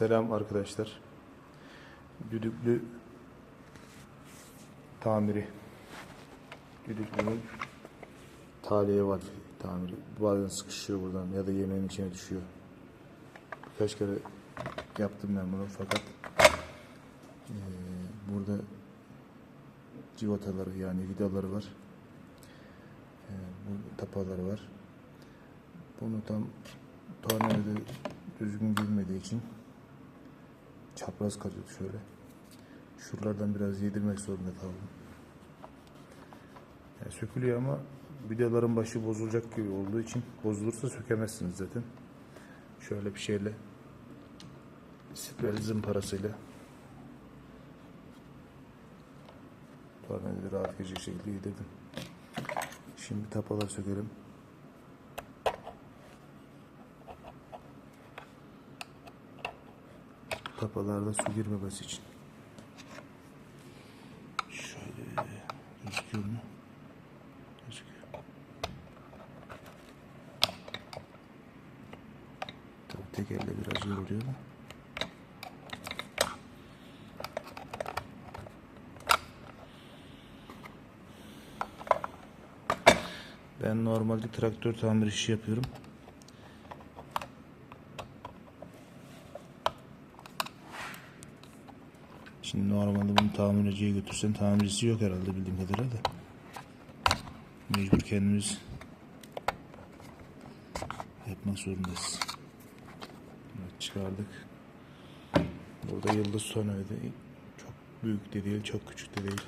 Selam arkadaşlar. Düdüklü tamiri. Düdüklünün taliye var tamiri. Bazen sıkışıyor buradan ya da yemeğin içine düşüyor. Birkaç kere yaptım ben bunu fakat eee, burada civataları yani vidaları var. Eee, bu tapaları var. Bunu tam tornavida düzgün girmediği için çapraz kalıyor şöyle. Şuralardan biraz yedirmek zorunda kaldım. Yani sökülüyor ama vidaların başı bozulacak gibi olduğu için bozulursa sökemezsiniz zaten. Şöyle bir şeyle sprey zımparasıyla tornavidayı rahat girecek şekilde yedirdim. Şimdi tapalar sökelim. Tapalarda su girmemesi için. Şöyle gözüküyor mu? Gözüküyor. Tabii tek elle biraz zor ama. Ben normalde traktör tamir işi yapıyorum. Şimdi normalde bunu tamirciye götürsen tamircisi yok herhalde bildiğim kadarıyla da. Mecbur kendimiz yapmak zorundayız. Evet, çıkardık. Burada yıldız sonuydu. Çok büyük de değil, çok küçük de değil.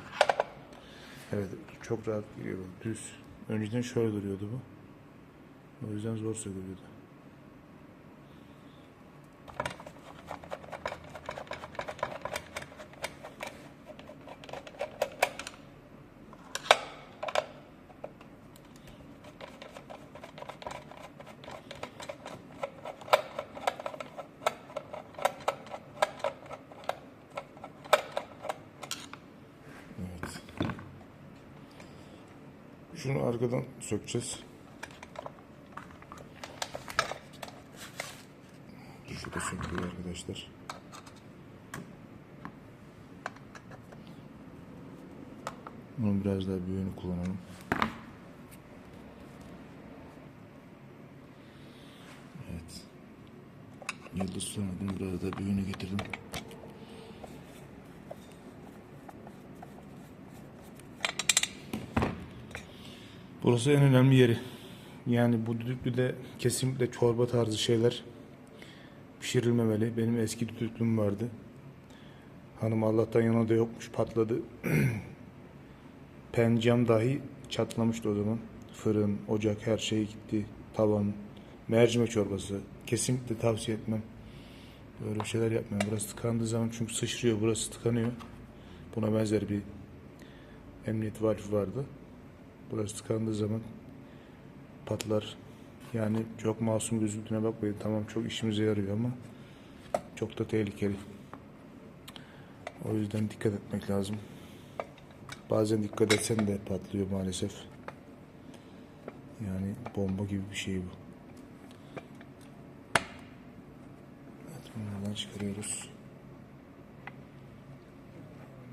Evet, çok rahat giriyor. Düz. Önceden şöyle duruyordu bu. O yüzden zor sökülüyordu. Evet. Şunu arkadan sökeceğiz. Şu da sökülüyor arkadaşlar. Bunun biraz daha büyüğünü kullanalım. Evet. Yıldız sonradan biraz daha büyüğünü getirdim. Burası en önemli yeri. Yani bu düdüklüde kesinlikle çorba tarzı şeyler pişirilmemeli. Benim eski düdüklüm vardı. Hanım Allah'tan yanında yokmuş patladı. Pencam dahi çatlamıştı o zaman. Fırın, ocak her şey gitti. Tavan, mercimek çorbası. Kesinlikle tavsiye etmem. Böyle bir şeyler yapmayın. Burası tıkandığı zaman çünkü sıçrıyor. Burası tıkanıyor. Buna benzer bir emniyet valfi vardı. Burası tıkandığı zaman patlar. Yani çok masum gözüktüğüne bakmayın. Tamam çok işimize yarıyor ama çok da tehlikeli. O yüzden dikkat etmek lazım. Bazen dikkat etsen de patlıyor maalesef. Yani bomba gibi bir şey bu. Evet bunlardan çıkarıyoruz.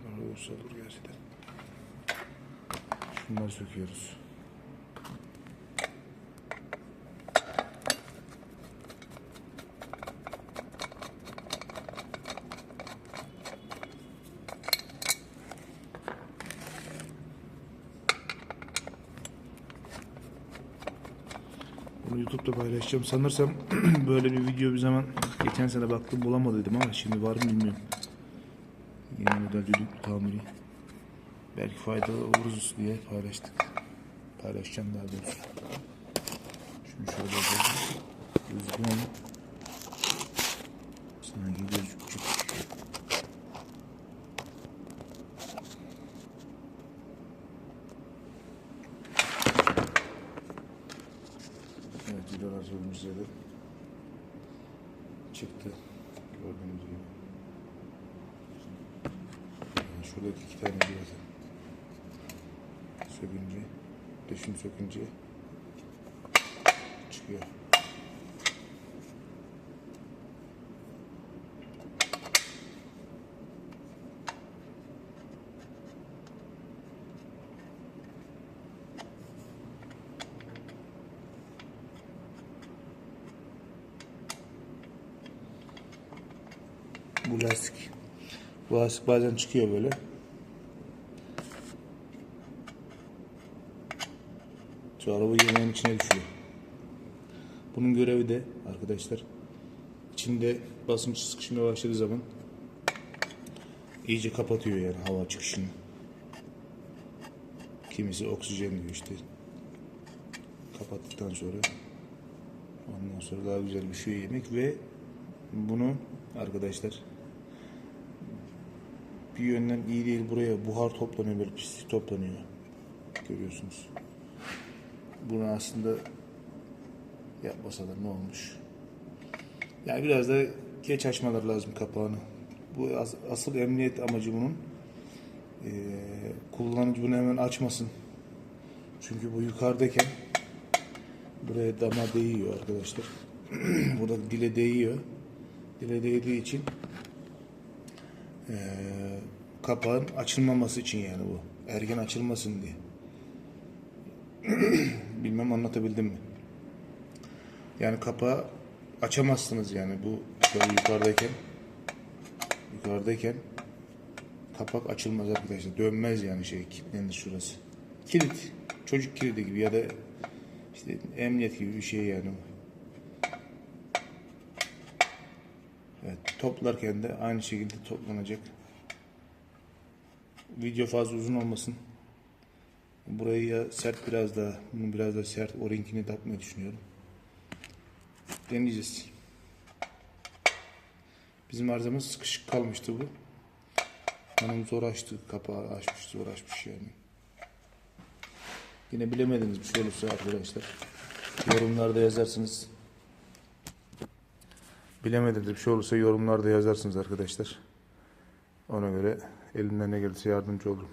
Bunlar olursa olur gerçekten. Şunları söküyoruz. Bunu YouTube'da paylaşacağım. Sanırsam böyle bir video bir zaman geçen sene baktım bulamadıydım ama şimdi var mı bilmiyorum. Yeni model düdük tamiri. Belki faydalı oluruz diye paylaştık. Paylaşacağım daha doğrusu. Şunu şöyle yapalım. Mu? Sanki gözükecek. Evet videolar sorumuz dedi. Çıktı. Gördüğünüz gibi. Yani şurada iki tane zaten sökünce, dışını sökünce çıkıyor. Bu lastik. Bu lastik bazen çıkıyor böyle. Sonra bu yemeğin içine düşüyor. Bunun görevi de arkadaşlar içinde basınç sıkışmaya başladığı zaman iyice kapatıyor yani hava çıkışını. Kimisi oksijen diyor işte. Kapattıktan sonra ondan sonra daha güzel bir şey yemek ve bunu arkadaşlar bir yönden iyi değil buraya buhar toplanıyor böyle pislik toplanıyor. Görüyorsunuz. Bunu aslında yapmasa da ne olmuş? Yani biraz da geç açmalar lazım kapağını. Bu as- asıl emniyet amacı bunun. Ee, kullanıcı bunu hemen açmasın. Çünkü bu yukarıdayken buraya dama değiyor arkadaşlar. Burada dile değiyor. Dile değdiği için ee, kapağın açılmaması için yani bu. Erken açılmasın diye. Bilmem anlatabildim mi? Yani kapağı açamazsınız yani bu böyle yukarıdayken yukarıdayken kapak açılmaz arkadaşlar. Dönmez yani şey kilitlenir şurası. Kilit. Çocuk kilidi gibi ya da işte emniyet gibi bir şey yani. Evet, toplarken de aynı şekilde toplanacak. Video fazla uzun olmasın. Burayı ya sert biraz daha, bunu biraz da sert o renkini takmayı düşünüyorum. Deneyeceğiz. Bizim arızamız sıkışık kalmıştı bu. Hanım zor açtı, kapağı açmış, zor açmış yani. Yine bilemediğiniz bir şey olursa arkadaşlar yorumlarda yazarsınız. Bilemediğiniz bir şey olursa yorumlarda yazarsınız arkadaşlar. Ona göre elimden ne gelirse yardımcı olurum.